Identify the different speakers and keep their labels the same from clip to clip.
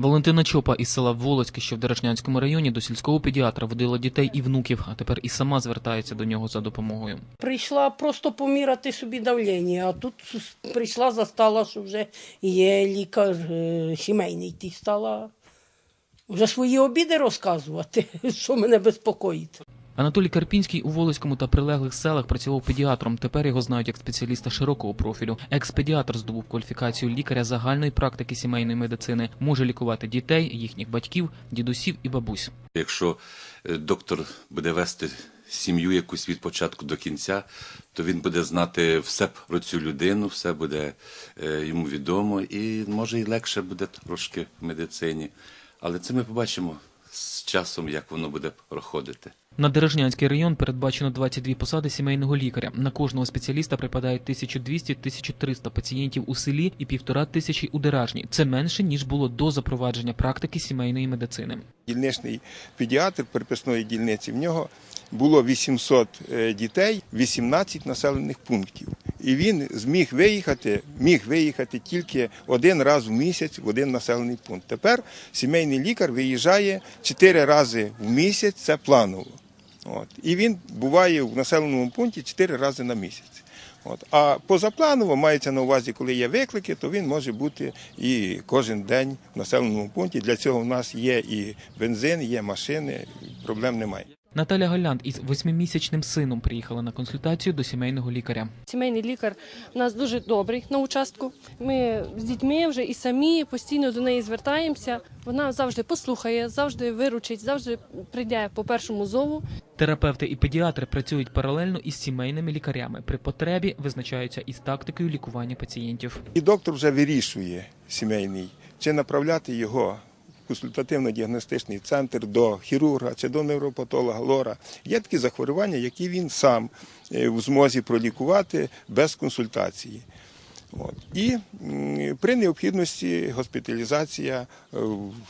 Speaker 1: Валентина Чопа із села Волоцьке, що в Дерешнянському районі, до сільського педіатра водила дітей і внуків, а тепер і сама звертається до нього за допомогою.
Speaker 2: Прийшла просто поміряти собі давлення, а тут прийшла, застала, що вже є лікар е, сімейний. ті стала вже свої обіди розказувати, що мене безпокоїть.
Speaker 1: Анатолій Карпінський у Волоцькому та прилеглих селах працював педіатром. Тепер його знають як спеціаліста широкого профілю. Екс-педіатр здобув кваліфікацію лікаря загальної практики сімейної медицини, може лікувати дітей, їхніх батьків, дідусів і бабусь.
Speaker 3: Якщо е, доктор буде вести сім'ю якусь від початку до кінця, то він буде знати все про цю людину, все буде е, йому відомо, і може і легше буде трошки в медицині. Але це ми побачимо з часом, як воно буде проходити.
Speaker 1: На Дережнянський район передбачено 22 посади сімейного лікаря. На кожного спеціаліста припадає 1200-1300 пацієнтів у селі і півтора тисячі у Деражні. Це менше ніж було до запровадження практики сімейної медицини.
Speaker 4: дільничний педіатр приписної дільниці, в нього було 800 е, дітей, 18 населених пунктів. І він зміг виїхати, міг виїхати тільки один раз в місяць в один населений пункт. Тепер сімейний лікар виїжджає 4 рази в місяць, це планово. От. І він буває в населеному пункті 4 рази на місяць. От. А позапланово мається на увазі, коли є виклики, то він може бути і кожен день в населеному пункті. Для цього в нас є і бензин, є машини, проблем немає.
Speaker 1: Наталя Галянд із восьмимісячним сином приїхала на консультацію до сімейного лікаря.
Speaker 5: Сімейний лікар у нас дуже добрий на участку. Ми з дітьми вже і самі постійно до неї звертаємося. Вона завжди послухає, завжди виручить, завжди прийде по першому зову.
Speaker 1: Терапевти і педіатри працюють паралельно із сімейними лікарями. При потребі визначаються із тактикою лікування пацієнтів.
Speaker 4: І доктор вже вирішує сімейний, чи направляти його консультативно-діагностичний центр до хірурга чи до невропатолога лора. Є такі захворювання, які він сам е, в змозі пролікувати без консультації. От. І при необхідності госпіталізація е,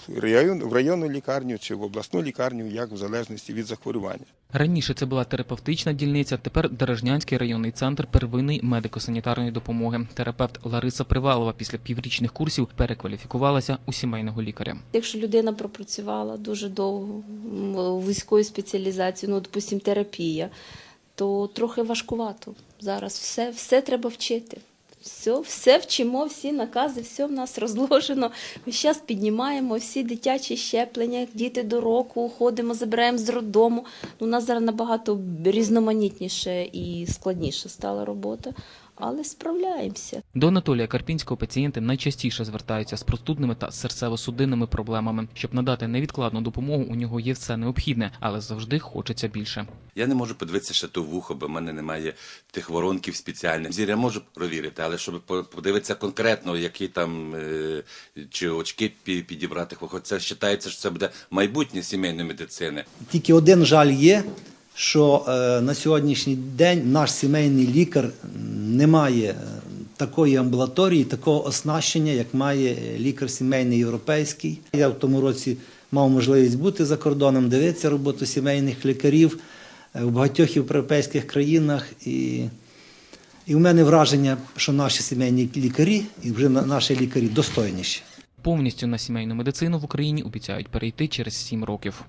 Speaker 4: в район, в районну лікарню чи в обласну лікарню, як в залежності від захворювання.
Speaker 1: Раніше це була терапевтична дільниця, тепер Дережнянський районний центр первинної медико-санітарної допомоги. Терапевт Лариса Привалова після піврічних курсів перекваліфікувалася у сімейного лікаря.
Speaker 6: Якщо людина пропрацювала дуже довго вузькою спеціалізацією, ну, допустим, терапія, то трохи важкувато. Зараз все, все треба вчити. Все, все вчимо, всі накази, все в нас розложено. Ми зараз піднімаємо всі дитячі щеплення, діти до року, ходимо, забираємо з роддому. Ну, у нас зараз набагато різноманітніше і складніше стала робота, але справляємося.
Speaker 1: До Анатолія Карпінського пацієнти найчастіше звертаються з простудними та серцево-судинними проблемами. Щоб надати невідкладну допомогу, у нього є все необхідне, але завжди хочеться більше.
Speaker 3: Я не можу подивитися ще то вухо, бо в мене немає тих воронків спеціальних. Зір я можу провірити, але щоб по- подивитися конкретно, які там е, чи очки пі- підібрати, хоч це вважається, що це буде майбутнє сімейної медицини.
Speaker 7: Тільки один жаль є, що е, на сьогоднішній день наш сімейний лікар не має е, такої амбулаторії, такого оснащення, як має лікар сімейний європейський. Я в тому році мав можливість бути за кордоном, дивитися роботу сімейних лікарів е, в багатьох європейських країнах. І, і в мене враження, що наші сімейні лікарі і вже на- наші лікарі достойніші.
Speaker 1: Повністю на сімейну медицину в Україні обіцяють перейти через сім років.